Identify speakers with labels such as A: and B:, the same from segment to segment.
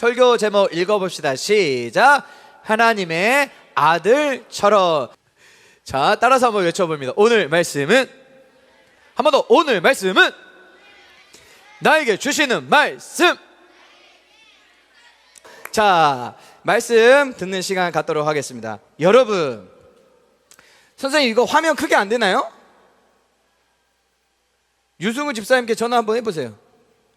A: 설교 제목 읽어봅시다. 시작. 하나님의 아들처럼. 자, 따라서 한번 외쳐봅니다. 오늘 말씀은 한 번 더. 오늘 말씀은 나에게 주시는 말씀. 자, 말씀 듣는 시간 갖도록 하겠습니다. 여러분, 선생님 이거 화면 크게 안 되나요? 유승우 집사님께 전화 한번 해보세요.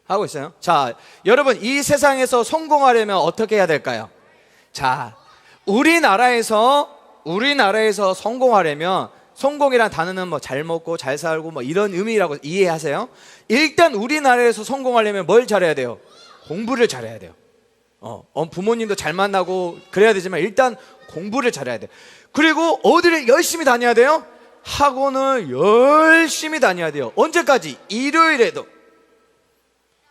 A: 하고 있어요. 자, 여러분 이 세상에서 성공하려면 어떻게 해야 될까요? 자, 우리나라에서 우리나라에서 성공하려면 성공이란 단어는 뭐 잘 먹고 잘 살고 뭐 이런 의미라고 이해하세요? 일단 우리나라에서 성공하려면 뭘 잘해야 돼요? 공부를 잘해야 돼요. 어, 어, 부모님도 잘 만나고 그래야 되지만 일단 공부를 잘해야 돼. 그리고 어디를 열심히 다녀야 돼요? 학원을 열심히 다녀야 돼요. 언제까지? 일요일에도.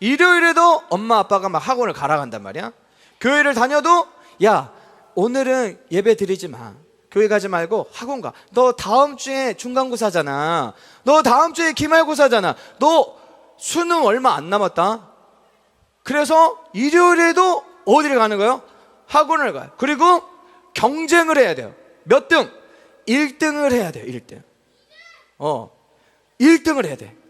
A: 일요일에도 엄마 아빠가 막 학원을 가라 간단 말이야. 교회를 다녀도 야 오늘은 예배 드리지 마. 교회 가지 말고 학원 가. 너 다음 주에 중간고사잖아. 너 다음 주에 기말고사잖아. 너 수능 얼마 안 남았다. 그래서 일요일에도 어디를 가는 거예요? 학원을 가요. 그리고 경쟁을 해야 돼요. 몇 등? 1등을 해야 돼요. 1등. 어. 1등을 해야 돼.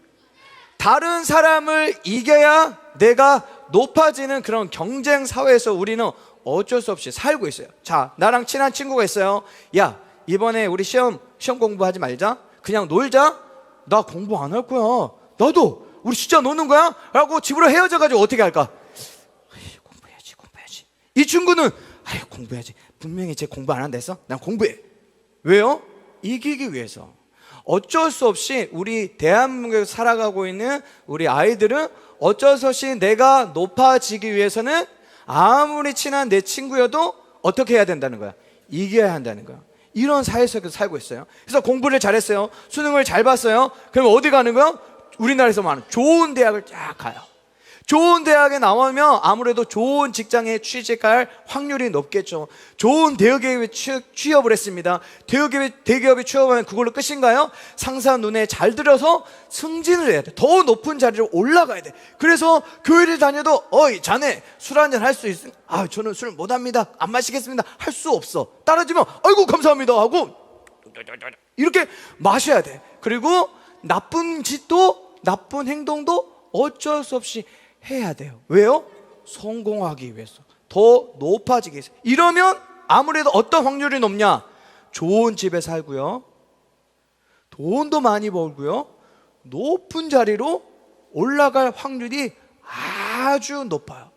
A: 다른 사람을 이겨야 내가 높아지는 그런 경쟁 사회에서 우리는 어쩔 수 없이 살고 있어요. 자, 나랑 친한 친구가 있어요. 야, 이번에 우리 시험 시험 공부하지 말자. 그냥 놀자. 나 공부 안 할 거야. 나도 우리 진짜 노는 거야? 라고 집으로 헤어져 가지고 어떻게 할까? 공부해야지, 공부해야지. 이 친구는 아유, 공부해야지. 분명히 쟤 공부 안 한다 했어? 난 공부해. 왜요? 이기기 위해서. 어쩔 수 없이 우리 대한민국에서 살아가고 있는 우리 아이들은 어쩔 수 없이 내가 높아지기 위해서는 아무리 친한 내 친구여도 어떻게 해야 된다는 거야? 이겨야 한다는 거야. 이런 사회 속에서 살고 있어요. 그래서 공부를 잘했어요. 수능을 잘 봤어요. 그럼 어디 가는 거야? 우리나라에서 말하는 좋은 대학을 쫙 가요. 좋은 대학에 나오면 아무래도 좋은 직장에 취직할 확률이 높겠죠. 좋은 대기업에 취업을 했습니다. 대기업에, 대기업에 취업하면 그걸로 끝인가요? 상사 눈에 잘 들어서 승진을 해야 돼. 더 높은 자리로 올라가야 돼. 그래서 교회를 다녀도 어이 자네 술 한잔 할 수 있어? 아 저는 술 못합니다. 안 마시겠습니다. 할 수 없어. 따라지면 아이고 감사합니다 하고 이렇게 마셔야 돼. 그리고 나쁜 짓도 나쁜 행동도 어쩔 수 없이 해야 돼요. 왜요? 성공하기 위해서. 더 높아지기 위해서. 이러면 아무래도 어떤 확률이 높냐? 좋은 집에 살고요. 돈도 많이 벌고요. 높은 자리로 올라갈 확률이 아주 높아요.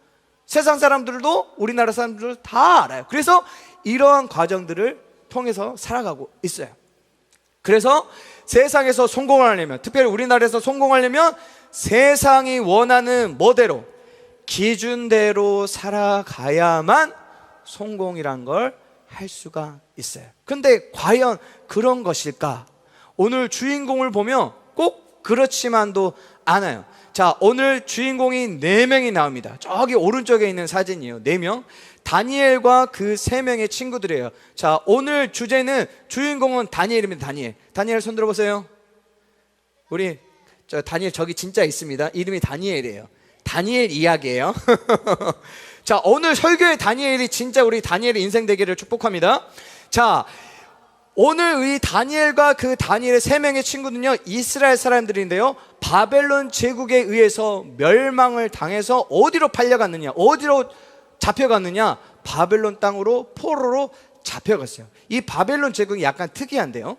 A: 세상 사람들도 우리나라 사람들도 다 알아요. 그래서 이러한 과정들을 통해서 살아가고 있어요. 그래서 세상에서 성공하려면, 특별히 우리나라에서 성공하려면 세상이 원하는 뭐대로 기준대로 살아가야만 성공이란 걸 할 수가 있어요. 근데 과연 그런 것일까? 오늘 주인공을 보면 꼭 그렇지만도 않아요. 자, 오늘 주인공이 네 명이 나옵니다. 저기 오른쪽에 있는 사진이에요. 네 명. 다니엘과 그 세 명의 친구들이에요. 자, 오늘 주제는 주인공은 다니엘입니다. 다니엘. 다니엘 손 들어 보세요. 우리 저 다니엘 저기 진짜 있습니다. 이름이 다니엘이에요. 다니엘 이야기예요. 자, 오늘 설교의 다니엘이 진짜 우리 다니엘의 인생 되기를 축복합니다. 자, 오늘 이 다니엘과 그 다니엘의 세 명의 친구는요, 이스라엘 사람들인데요, 바벨론 제국에 의해서 멸망을 당해서 어디로 팔려갔느냐, 어디로 잡혀갔느냐, 바벨론 땅으로 포로로 잡혀갔어요. 이 바벨론 제국이 약간 특이한데요.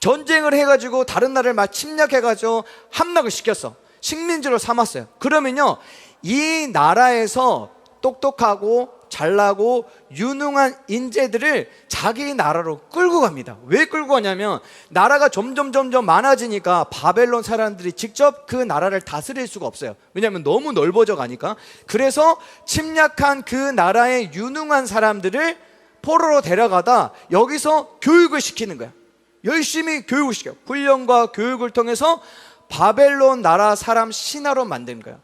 A: 전쟁을 해가지고 다른 나라를 막 침략해가지고 함락을 시켰어. 식민지로 삼았어요. 그러면요, 이 나라에서 똑똑하고 잘나고 유능한 인재들을 자기 나라로 끌고 갑니다. 왜 끌고 가냐면 나라가 점점 점점 많아지니까 바벨론 사람들이 직접 그 나라를 다스릴 수가 없어요. 왜냐하면 너무 넓어져 가니까. 그래서 침략한 그 나라의 유능한 사람들을 포로로 데려가다 여기서 교육을 시키는 거야. 열심히 교육을 시켜. 훈련과 교육을 통해서 바벨론 나라 사람 신하로 만든 거야.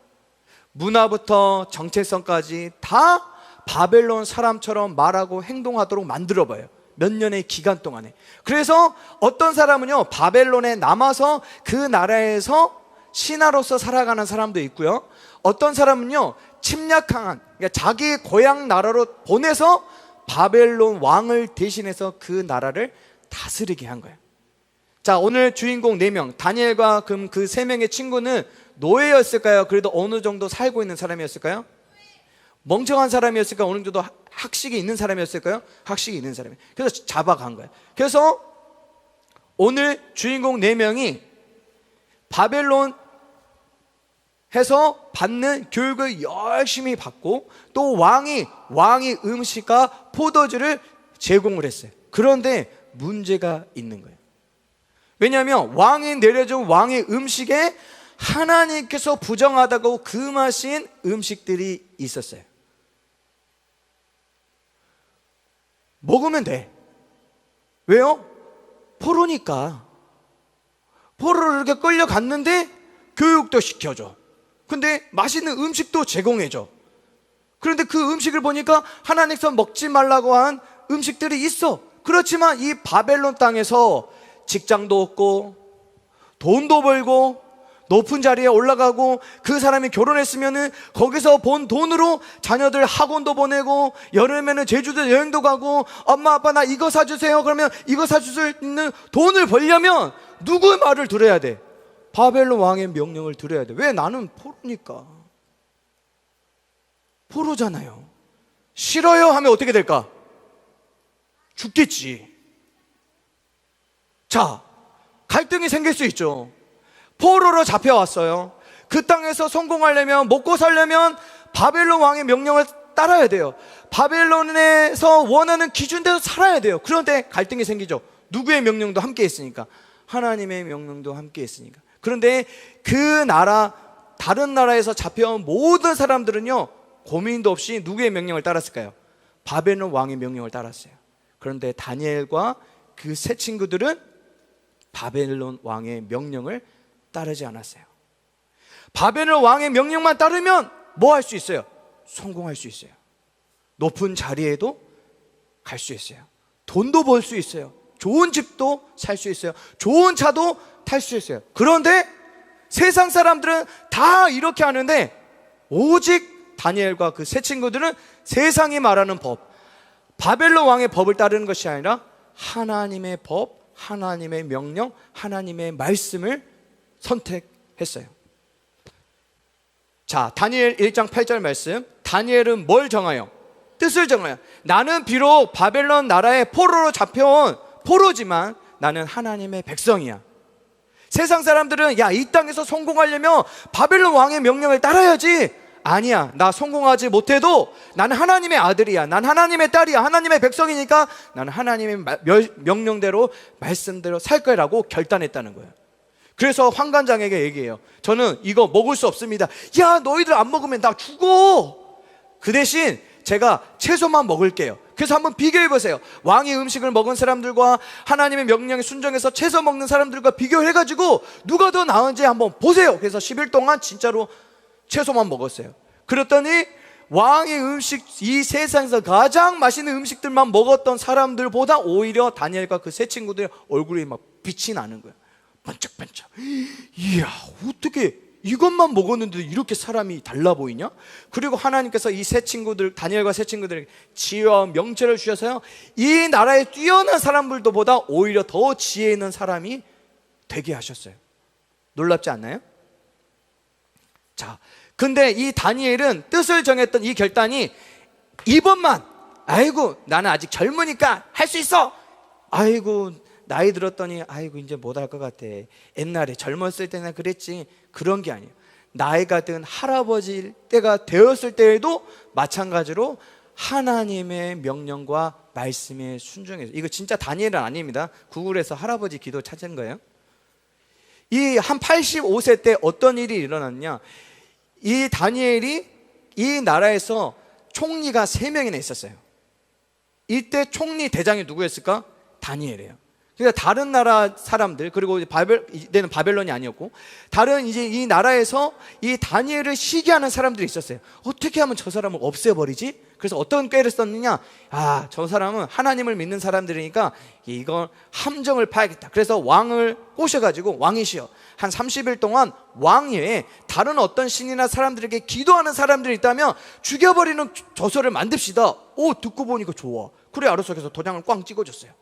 A: 문화부터 정체성까지 다 바벨론 사람처럼 말하고 행동하도록 만들어 봐요. 몇 년의 기간 동안에. 그래서 어떤 사람은요, 바벨론에 남아서 그 나라에서 신하로서 살아가는 사람도 있고요. 어떤 사람은요, 침략한 그러니까 자기 고향 나라로 보내서 바벨론 왕을 대신해서 그 나라를 다스리게 한 거예요. 자, 오늘 주인공 4명, 다니엘과 금그세 명의 친구는 노예였을까요? 그래도 어느 정도 살고 있는 사람이었을까요? 멍청한 사람이었을까요? 어느 정도 학- 학식이 있는 사람이었을까요? 학식이 있는 사람이. 그래서 잡아간 거예요. 그래서 오늘 주인공 4명이 바벨론 해서 받는 교육을 열심히 받고 또 왕이 왕이 음식과 포도주를 제공을 했어요. 그런데 문제가 있는 거예요. 왜냐하면 왕이 내려준 왕의 음식에 하나님께서 부정하다고 금하신 음식들이 있었어요. 먹으면 돼. 왜요? 포로니까. 포로를 이렇게 끌려갔는데 교육도 시켜줘. 근데 맛있는 음식도 제공해줘. 그런데 그 음식을 보니까 하나님께서 먹지 말라고 한 음식들이 있어. 그렇지만 이 바벨론 땅에서 직장도 없고 돈도 벌고 높은 자리에 올라가고 그 사람이 결혼했으면은 거기서 본 돈으로 자녀들 학원도 보내고 여름에는 제주도 여행도 가고 엄마 아빠 나 이거 사주세요 그러면 이거 사줄 수 있는 돈을 벌려면 누구의 말을 들어야 돼? 바벨론 왕의 명령을 들어야 돼. 왜 나는 포로니까. 포로잖아요. 싫어요 하면 어떻게 될까? 죽겠지. 자, 갈등이 생길 수 있죠. 포로로 잡혀왔어요. 그 땅에서 성공하려면, 먹고 살려면 바벨론 왕의 명령을 따라야 돼요. 바벨론에서 원하는 기준대로 살아야 돼요. 그런데 갈등이 생기죠. 누구의 명령도 함께 했으니까. 하나님의 명령도 함께 했으니까. 그런데 그 나라, 다른 나라에서 잡혀온 모든 사람들은요, 고민도 없이 누구의 명령을 따랐을까요? 바벨론 왕의 명령을 따랐어요. 그런데 다니엘과 그 세 친구들은 바벨론 왕의 명령을 따르지 않았어요. 바벨론 왕의 명령만 따르면 뭐 할 수 있어요? 성공할 수 있어요. 높은 자리에도 갈 수 있어요. 돈도 벌 수 있어요. 좋은 집도 살 수 있어요. 좋은 차도 탈 수 있어요. 그런데 세상 사람들은 다 이렇게 하는데 오직 다니엘과 그 세 친구들은 세상이 말하는 법, 바벨론 왕의 법을 따르는 것이 아니라 하나님의 법, 하나님의 명령, 하나님의 말씀을 선택했어요. 자, 다니엘 1장 8절 말씀. 다니엘은 뭘 정하여? 뜻을 정하여. 나는 비록 바벨론 나라의 포로로 잡혀온 포로지만 나는 하나님의 백성이야. 세상 사람들은 야, 이 땅에서 성공하려면 바벨론 왕의 명령을 따라야지. 아니야. 나 성공하지 못해도 나는 하나님의 아들이야. 난 하나님의 딸이야. 하나님의 백성이니까 나는 하나님의 명령대로 말씀대로 살 거라고 결단했다는 거예요. 그래서 황관장에게 얘기해요. 저는 이거 먹을 수 없습니다. 야, 너희들 안 먹으면 나 죽어. 그 대신 제가 채소만 먹을게요. 그래서 한번 비교해 보세요. 왕의 음식을 먹은 사람들과 하나님의 명령에 순종해서 채소 먹는 사람들과 비교해 가지고 누가 더 나은지 한번 보세요. 그래서 10일 동안 진짜로 채소만 먹었어요. 그랬더니 왕의 음식 이 세상에서 가장 맛있는 음식들만 먹었던 사람들보다 오히려 다니엘과 그 세 친구들 얼굴이 막 빛이 나는 거예요. 반짝반짝. 이야, 어떻게 이것만 먹었는데 이렇게 사람이 달라 보이냐? 그리고 하나님께서 이 세 친구들, 다니엘과 세 친구들에게 지혜와 명철을 주셔서요. 이 나라에 뛰어난 사람들보다 오히려 더 지혜 있는 사람이 되게 하셨어요. 놀랍지 않나요? 자, 근데 이 다니엘은 뜻을 정했던 이 결단이 이번만, 아이고, 나는 아직 젊으니까 할 수 있어! 아이고, 나이 들었더니, 아이고, 이제 못 할 것 같아. 옛날에 젊었을 때나 그랬지. 그런 게 아니에요. 나이가 든 할아버지 때가 되었을 때에도 마찬가지로 하나님의 명령과 말씀에 순종해서 이거 진짜 다니엘은 아닙니다. 구글에서 할아버지 기도 찾은 거예요. 이 한 85세 때 어떤 일이 일어났냐? 이 다니엘이 이 나라에서 총리가 세 명이나 있었어요. 이때 총리 대장이 누구였을까? 다니엘이에요. 그러니까 다른 나라 사람들 그리고 바벨 이때는 바벨론이 아니었고 다른 이제 이 나라에서 이 다니엘을 시기하는 사람들이 있었어요. 어떻게 하면 저 사람을 없애버리지? 그래서 어떤 꾀를 썼느냐? 아, 저 사람은 하나님을 믿는 사람들이니까 이걸 함정을 파야겠다. 그래서 왕을 꼬셔가지고 왕이시여 한 30일 동안 왕 외에 다른 어떤 신이나 사람들에게 기도하는 사람들이 있다면 죽여버리는 저서를 만듭시다. 오, 듣고 보니까 좋아. 그래, 알았어. 그래서 도장을 꽝 찍어줬어요.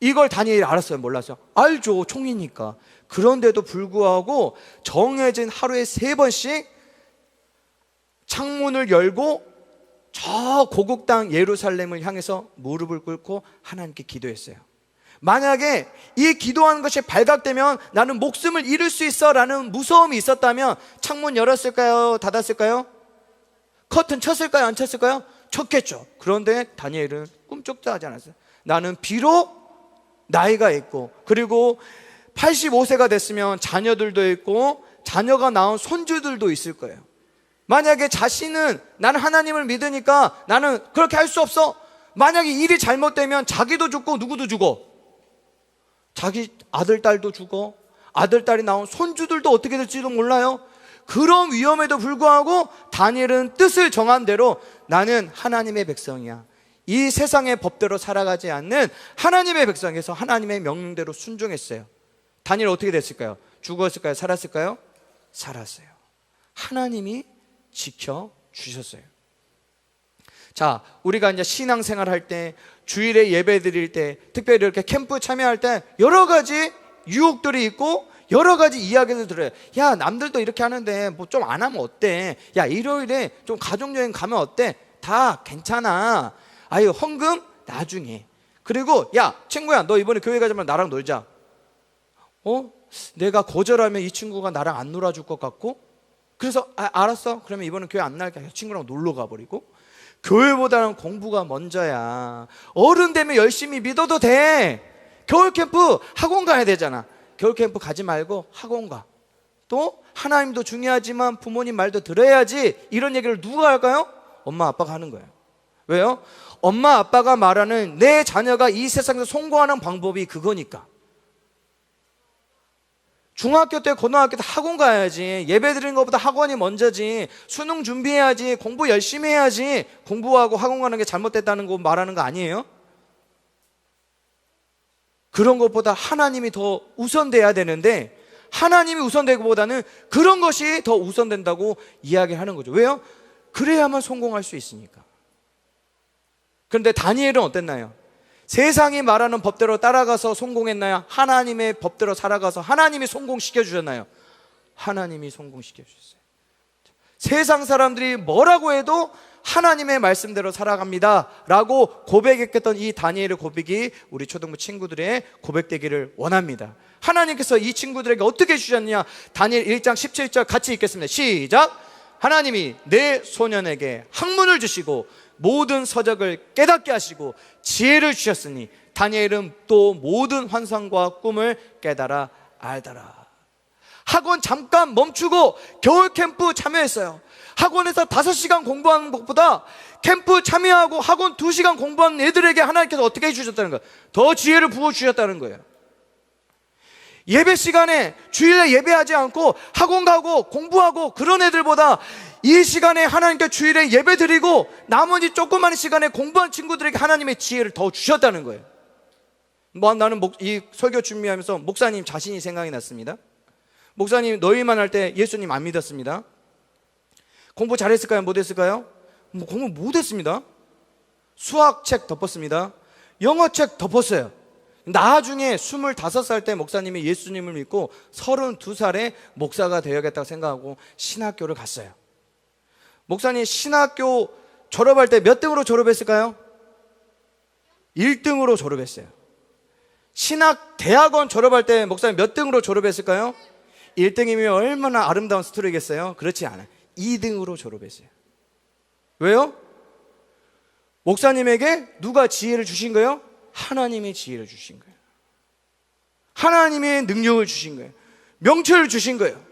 A: 이걸 다니엘이 알았어요? 몰랐어요? 알죠. 총이니까. 그런데도 불구하고 정해진 하루에 세 번씩 창문을 열고 저 고국 땅 예루살렘을 향해서 무릎을 꿇고 하나님께 기도했어요. 만약에 이 기도하는 것이 발각되면 나는 목숨을 잃을 수 있어 라는 무서움이 있었다면 창문 열었을까요? 닫았을까요? 커튼 쳤을까요? 안 쳤을까요? 쳤겠죠. 그런데 다니엘은 꿈쩍도 하지 않았어요. 나는 비록 나이가 있고 그리고 85세가 됐으면 자녀들도 있고 자녀가 낳은 손주들도 있을 거예요. 만약에 자신은 나는 하나님을 믿으니까 나는 그렇게 할 수 없어. 만약에 일이 잘못되면 자기도 죽고 누구도 죽어. 자기 아들, 딸도 죽어. 아들, 딸이 나온 손주들도 어떻게 될지도 몰라요. 그런 위험에도 불구하고 다니엘은 뜻을 정한 대로 나는 하나님의 백성이야. 이 세상의 법대로 살아가지 않는 하나님의 백성에서 하나님의 명령대로 순종했어요. 다니엘 어떻게 됐을까요? 죽었을까요? 살았을까요? 살았어요. 하나님이 지켜 주셨어요. 자, 우리가 이제 신앙생활 할 때, 주일에 예배 드릴 때, 특별히 이렇게 캠프 참여할 때 여러 가지 유혹들이 있고 여러 가지 이야기를 들어요. 야, 남들도 이렇게 하는데 뭐 좀 안 하면 어때? 야, 일요일에 좀 가족 여행 가면 어때? 다 괜찮아. 아유, 헌금 나중에. 그리고 야, 친구야, 너 이번에 교회 가자면 나랑 놀자. 어? 내가 거절하면 이 친구가 나랑 안 놀아줄 것 같고 그래서 아, 알았어. 그러면 이번엔 교회 안 나갈게. 친구랑 놀러 가버리고 교회보다는 공부가 먼저야. 어른 되면 열심히 믿어도 돼. 겨울 캠프 학원 가야 되잖아. 겨울 캠프 가지 말고 학원 가. 또 하나님도 중요하지만 부모님 말도 들어야지. 이런 얘기를 누가 할까요? 엄마 아빠가 하는 거예요. 왜요? 엄마 아빠가 말하는 내 자녀가 이 세상에서 성공하는 방법이 그거니까. 중학교 때 고등학교 때 학원 가야지 예배 드리는 것보다 학원이 먼저지 수능 준비해야지 공부 열심히 해야지 공부하고 학원 가는 게 잘못됐다는 거 말하는 거 아니에요? 그런 것보다 하나님이 더 우선돼야 되는데 하나님이 우선되기보다는 그런 것이 더 우선된다고 이야기하는 거죠 왜요? 그래야만 성공할 수 있으니까 그런데 다니엘은 어땠나요? 세상이 말하는 법대로 따라가서 성공했나요? 하나님의 법대로 살아가서 하나님이 성공시켜 주셨나요? 하나님이 성공시켜 주셨어요. 세상 사람들이 뭐라고 해도 하나님의 말씀대로 살아갑니다. 라고 고백했던 이 다니엘의 고백이 우리 초등부 친구들의 고백되기를 원합니다. 하나님께서 이 친구들에게 어떻게 주셨냐? 다니엘 1장 17절 같이 읽겠습니다. 시작! 하나님이 내 소년에게 학문을 주시고 모든 서적을 깨닫게 하시고 지혜를 주셨으니 다니엘은 또 모든 환상과 꿈을 깨달아 알더라. 학원 잠깐 멈추고 겨울 캠프 참여했어요. 학원에서 다섯 시간 공부하는 것보다 캠프 참여하고 학원 두 시간 공부하는 애들에게 하나님께서 어떻게 해주셨다는 거예요? 더 지혜를 부어주셨다는 거예요. 예배 시간에 주일에 예배하지 않고 학원 가고 공부하고 그런 애들보다 이 시간에 하나님께 주일에 예배 드리고 나머지 조그마한 시간에 공부한 친구들에게 하나님의 지혜를 더 주셨다는 거예요. 뭐 나는 목, 이 설교 준비하면서 목사님 자신이 생각이 났습니다. 목사님 너희만 할 때 예수님 안 믿었습니다. 공부 잘했을까요? 못했을까요? 뭐 공부 못했습니다. 수학책 덮었습니다. 영어책 덮었어요. 나중에 25살 때 목사님이 예수님을 믿고 32살에 목사가 되어야겠다고 생각하고 신학교를 갔어요. 목사님 신학교 졸업할 때 몇 등으로 졸업했을까요? 1등으로 졸업했어요. 신학 대학원 졸업할 때 목사님 몇 등으로 졸업했을까요? 1등이면 얼마나 아름다운 스토리겠어요? 그렇지 않아요. 2등으로 졸업했어요. 왜요? 목사님에게 누가 지혜를 주신 거예요? 하나님이 지혜를 주신 거예요. 하나님의 능력을 주신 거예요. 명철을 주신 거예요.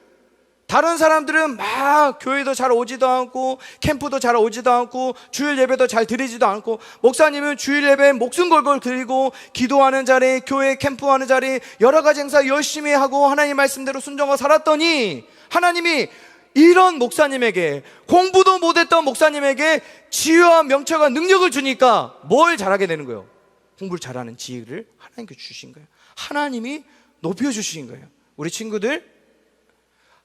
A: 다른 사람들은 막 교회도 잘 오지도 않고 캠프도 잘 오지도 않고 주일 예배도 잘 드리지도 않고 목사님은 주일 예배 목숨 걸걸 드리고 기도하는 자리, 교회 캠프하는 자리 여러 가지 행사 열심히 하고 하나님 말씀대로 순종하고 살았더니 하나님이 이런 목사님에게 공부도 못했던 목사님에게 지혜와 명철과 능력을 주니까 뭘 잘하게 되는 거예요? 공부를 잘하는 지혜를 하나님께 주신 거예요. 하나님이 높여 주신 거예요. 우리 친구들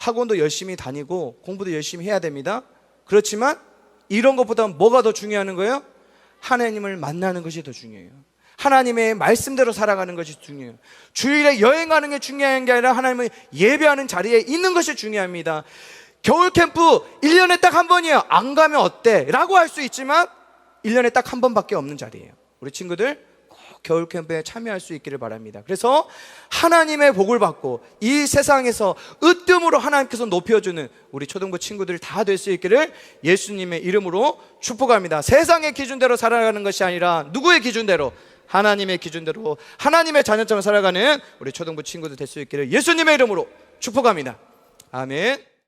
A: 학원도 열심히 다니고 공부도 열심히 해야 됩니다. 그렇지만 이런 것보다 뭐가 더 중요한 거예요? 하나님을 만나는 것이 더 중요해요. 하나님의 말씀대로 살아가는 것이 중요해요. 주일에 여행하는 게 중요한 게 아니라 하나님을 예배하는 자리에 있는 것이 중요합니다. 겨울 캠프 1년에 딱 한 번이에요. 안 가면 어때? 라고 할 수 있지만 1년에 딱 한 번밖에 없는 자리예요. 우리 친구들 꼭 겨울 캠프에 참여할 수 있기를 바랍니다. 그래서 하나님의 복을 받고 이 세상에서 으뜸으로 하나님께서 높여주는 우리 초등부 친구들 다될 수 있기를 예수님의 이름으로 축복합니다. 세상의 기준대로 살아가는 것이 아니라 누구의 기준대로 하나님의 기준대로 하나님의 자녀처럼 살아가는 우리 초등부 친구들 될 수 있기를 예수님의 이름으로 축복합니다. 아멘.